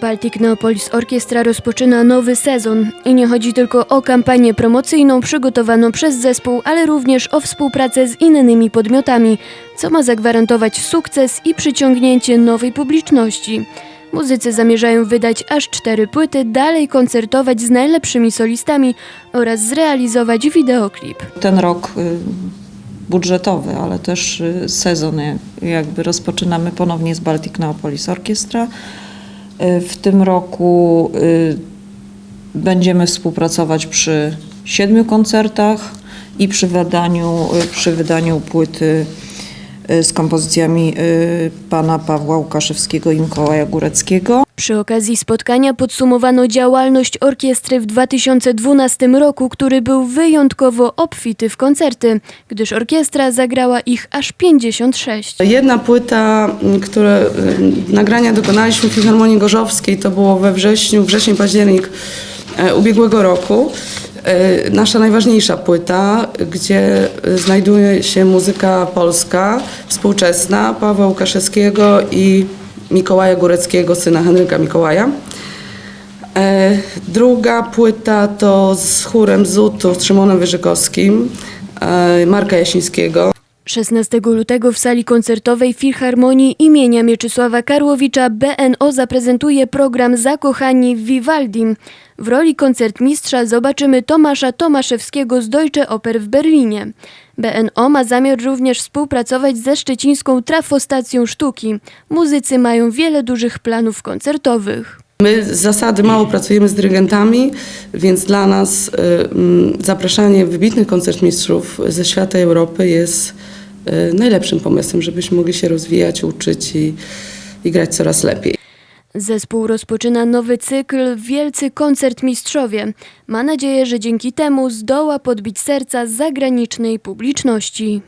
Baltic Neopolis Orkiestra rozpoczyna nowy sezon i nie chodzi tylko o kampanię promocyjną przygotowaną przez zespół, ale również o współpracę z innymi podmiotami, co ma zagwarantować sukces i przyciągnięcie nowej publiczności. Muzycy zamierzają wydać aż cztery płyty, dalej koncertować z najlepszymi solistami oraz zrealizować wideoklip. ten rok y, budżetowy, ale też y, sezon jak- jakby rozpoczynamy ponownie z Baltic Neopolis Orkiestra. Y, W tym roku y, będziemy współpracować przy siedmiu koncertach i przy wydaniu, y, przy wydaniu płyty z kompozycjami y, pana Pawła Łukaszewskiego i Mikołaja Góreckiego. Przy okazji spotkania podsumowano działalność orkiestry w 2012 roku, który był wyjątkowo obfity w koncerty, gdyż orkiestra zagrała ich aż 56. Jedna płyta, m, które y, nagrania dokonaliśmy w Filharmonii Gorzowskiej, to było we wrześniu, wrzesień, październik e, ubiegłego roku. E, Nasza najważniejsza płyta, gdzie y, znajduje się muzyka polska, współczesna, Pawła Łukaszewskiego i Mikołaja Góreckiego, syna Henryka Mikołaja. E, Druga płyta to z chórem Zutu z Szymonem Wyżykowskim, e, Marka Jasińskiego. 16 lutego w sali koncertowej Filharmonii imienia Mieczysława Karłowicza BNO zaprezentuje program Zakochani w Vivaldi. W roli koncertmistrza zobaczymy Tomasza Tomaszewskiego z Deutsche Oper w Berlinie. BNO ma zamiar również współpracować ze szczecińską trafostacją sztuki. Muzycy mają wiele dużych planów koncertowych. My z zasady mało pracujemy z dyrygentami, więc dla nas y, zapraszanie wybitnych koncertmistrzów ze świata Europy jest najlepszym pomysłem, żebyśmy mogli się rozwijać, uczyć i, i grać coraz lepiej. Zespół rozpoczyna nowy cykl Wielcy Koncertmistrzowie. Ma nadzieję, że dzięki temu zdoła podbić serca zagranicznej publiczności.